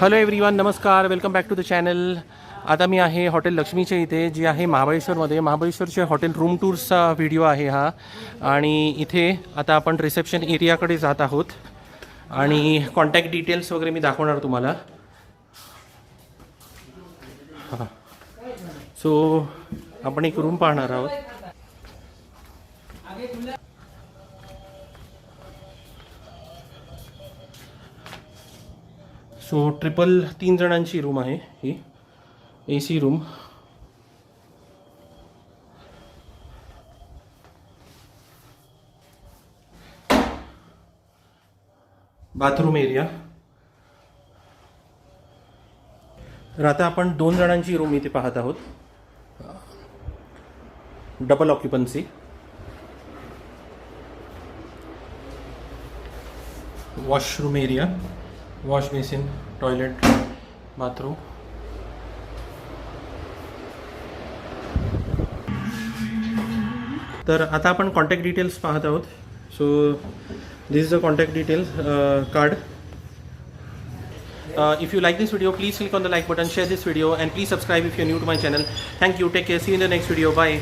Hello everyone नमस्कार. Welcome back to the channel आता मी आहे हॉटेल लक्ष्मीच्या इथे जे आहे महाबळेश्वरमध्ये. महाबळेश्वरचे हॉटेल रूम टूर्सचा व्हिडिओ आहे हा. आणि इथे आता आपण रिसेप्शन एरियाकडे जात आहोत. आणि कॉन्टॅक्ट डिटेल्स वगैरे मी दाखवणार तुम्हाला. हां. सो आपण एक रूम पाहणार आहोत. सो ट्रिपल तीन जणांची रूम आहे ही. A C room bathroom area तर आता आपण दोन जणांची रूम इथे पाहत आहोत. Double occupancy washroom area wash basin toilet bathroom तर आता आपण कॉन्टॅक्ट डिटेल्स पाहत आहोत so this is the contact details card if you like this video please click on the like button share this video and please subscribe if you new to my channel thank you take care see in the next video bye